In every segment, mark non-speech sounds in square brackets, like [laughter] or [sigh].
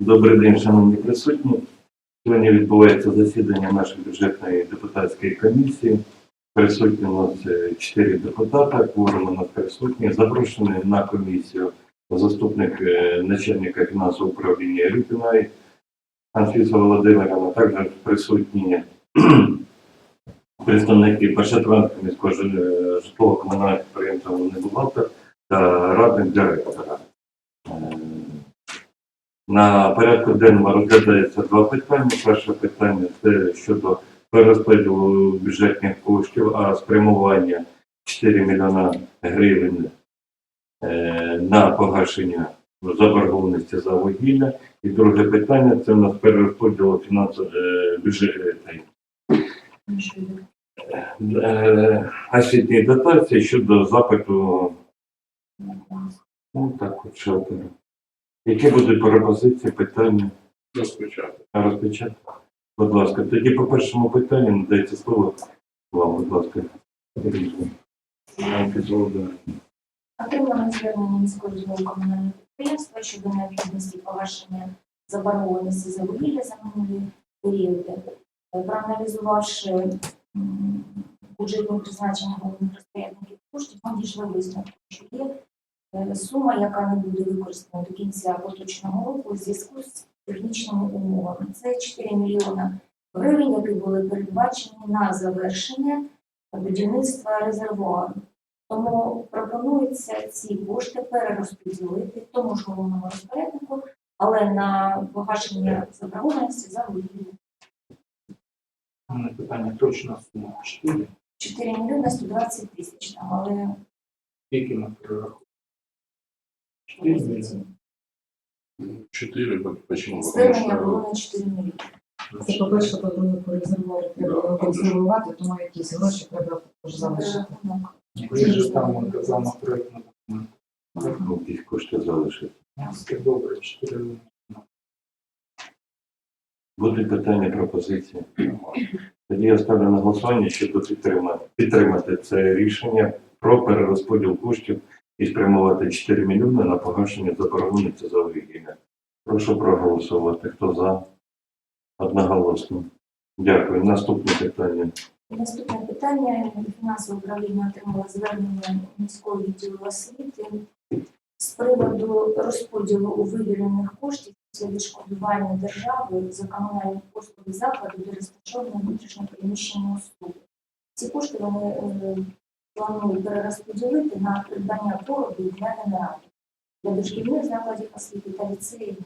Добрий день, шановні присутні. Сьогодні відбувається засідання нашої бюджетної депутатської комісії. Присутні у нас е, чотири депутата, кворум у нас присутні. Запрошений на комісію заступник е, начальника фінансового управління Рюпіної Анфіса Володимировна. Також присутні [clears throat] представники Першотранського міського жи- житлово-комунального підприємства «Небухгалтер» та радник директора. Е, на порядку денному розглядається два питання. Перше питання це щодо перерозподілу бюджетних коштів, а спрямування 4 мільйона гривень е, на погашення заборгованості за вугілля. І друге питання це у нас перерозподіл фінансового бюджету е, освітньої дотації щодо запиту ну, так от. Які будуть пропозиції, питання Розпочати. розпочати? Будь ласка, тоді по першому питанню надається слово вам, будь ласка. Отримано звернення міського житлово-комунального підприємства щодо необхідності погашення заборгованості за вугілля за минулі періоди. Е, Проаналізувавши бюджетне призначення головних розпорядників коштів, ми дійшли висновку, що є сума, яка не буде використана до кінця поточного року у зв'язку з технічними умовами. Це 4 мільйона гривень, які були передбачені на завершення будівництва резервуару. Тому пропонується ці кошти перерозподілити тому ж головному розпоряднику, але на погашення заборгованості за вугілля. Мене питання точна сума. 4. 4 мільйони 120 тисяч але Скільки ми перерахували? 4 мільйони. Четыре, как- почему? Потому звернення було на 4 мільйони. Це, по-перше, по-друге, по резервуару треба консервувати, тому якісь гроші треба також залишити. Ви ж там казав на проєктну документ. Ну, Якісь кошти залишити. Добре, 4 мільйони. Будуть питання, пропозиції? Тоді я ставлю на голосування, щоб підтримати, підтримати це рішення про перерозподіл коштів і спрямувати 4 мільйони на погашення заборгованості за вугілля. Прошу проголосувати. Хто за? Одноголосно. Дякую. Наступне питання. Наступне питання. Фінансове управління отримало звернення міського відділу освіти з приводу розподілу у виділених коштів після відшкодування держави за комунальні послуги закладу, де розташовані внутрішньопереміщені услуги. Ці кошти вони планують перерозподілити на придбання поробів для генераторів для дошкільних закладів освіти та ліцеїв.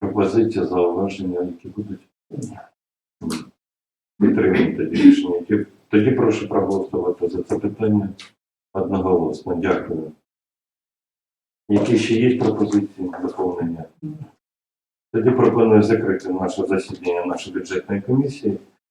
Пропозиція, зауваження, які будуть підтримати тоді рішення. Тоді прошу проголосувати за це питання одноголосно. Дякую. Які ще є пропозиції доповнення? Тоді пропоную закрити наше засідання нашої бюджетної комісії.